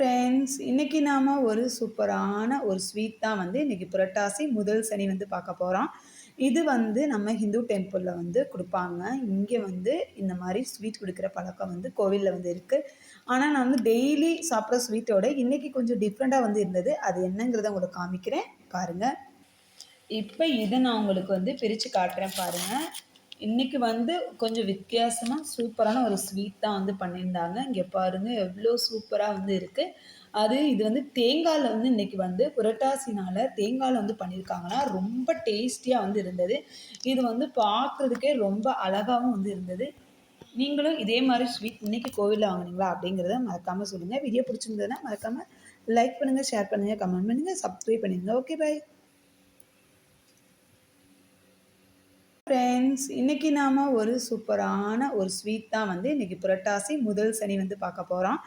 Friends இன்றைக்கி நாம் ஒரு சூப்பரான ஒரு ஸ்வீட் தான் வந்து இன்றைக்கி புரட்டாசி முதல் சனி வந்து பார்க்க போகிறோம் இது வந்து நம்ம ஹிந்து டெம்பிளில் வந்து கொடுப்பாங்க. இங்கே வந்து இந்த மாதிரி ஸ்வீட் கொடுக்குற பழக்கம் வந்து கோவிலில் வந்து இருக்குது ஆனால் நான் வந்து டெய்லி சாப்பிட்ற ஸ்வீட்டோட இன்றைக்கி கொஞ்சம் டிஃப்ரெண்ட்டாக வந்து இருந்தது. அது என்னங்கிறத உங்களுக்கு காமிக்கிறேன். பாருங்கள் இப்போ இதை நான் உங்களுக்கு வந்து பிரித்து காட்டுறேன் பாருங்கள் இன்றைக்கி வந்து கொஞ்சம் வித்தியாசமாக சூப்பரான ஒரு ஸ்வீட் தான் வந்து பண்ணியிருந்தாங்க. இங்கே பாருங்கள் எவ்வளோ சூப்பராக வந்து இருக்குது அது இது வந்து தேங்காயில் வந்து இன்றைக்கி வந்து புரட்டாசினால் தேங்காயில் வந்து பண்ணியிருக்காங்கன்னா ரொம்ப டேஸ்டியாக வந்து இருந்தது. இது வந்து பார்க்குறதுக்கே ரொம்ப அழகாகவும் வந்து இருந்தது. நீங்களும் இதே மாதிரி ஸ்வீட் இன்றைக்கி கோவிலில் வாங்கினீங்களா அப்படிங்கிறத மறக்காமல் சொல்லுங்கள் வீடியோ பிடிச்சிருந்ததுன்னா மறக்காமல் லைக் பண்ணுங்கள் ஷேர் பண்ணுங்கள் கமெண்ட் பண்ணுங்கள் சப்ஸ்கிரைப் பண்ணிடுங்க ஓகே பாய் ஃப்ரெண்ட்ஸ் இன்றைக்கி நாம் ஒரு சூப்பரான ஒரு ஸ்வீட் தான் வந்து இன்றைக்கி புரட்டாசி முதல் சனி வந்து பார்க்க போகிறோம்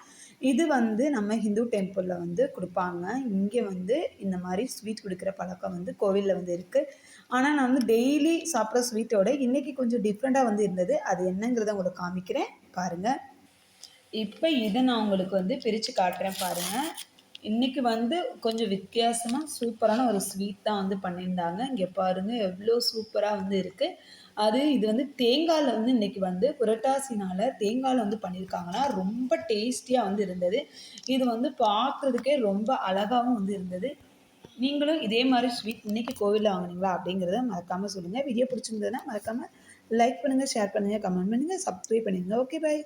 இது வந்து நம்ம ஹிந்து டெம்பிளில் வந்து கொடுப்பாங்க. இங்கே வந்து இந்த மாதிரி ஸ்வீட் கொடுக்குற பழக்கம் வந்து கோவிலில் வந்து இருக்குது ஆனால் நான் வந்து டெய்லி சாப்பிட்ற ஸ்வீட்டோட இன்றைக்கி கொஞ்சம் டிஃப்ரெண்ட்டாக வந்து இருந்தது. அது என்னங்கிறத உங்களுக்கு காமிக்கிறேன். பாருங்கள் இப்போ இதை நான் உங்களுக்கு வந்து பிரித்து காட்டுறேன் பாருங்கள் இன்றைக்கி வந்து கொஞ்சம் வித்தியாசமாக சூப்பரான ஒரு ஸ்வீட் தான் வந்து பண்ணியிருந்தாங்க. இங்கே பாருங்கள் எவ்வளோ சூப்பராக வந்து இருக்குது அது இது வந்து தேங்காயில் வந்து இன்றைக்கி வந்து புரட்டாசினால் தேங்காயில் வந்து பண்ணியிருக்காங்கன்னா ரொம்ப டேஸ்டியாக வந்து இருந்தது. இது வந்து பார்க்குறதுக்கே ரொம்ப அழகாகவும் வந்து இருந்தது. நீங்களும் இதே மாதிரி ஸ்வீட் இன்றைக்கி கோவிலில் வாங்கினீங்களா அப்படிங்கிறத மறக்காமல் சொல்லுங்கள் வீடியோ பிடிச்சிருந்ததுன்னா மறக்காமல் லைக் பண்ணுங்கள் ஷேர் பண்ணுங்கள் கமெண்ட் பண்ணுங்கள் சப்ஸ்கிரைப் பண்ணிடுங்க ஓகே பாய்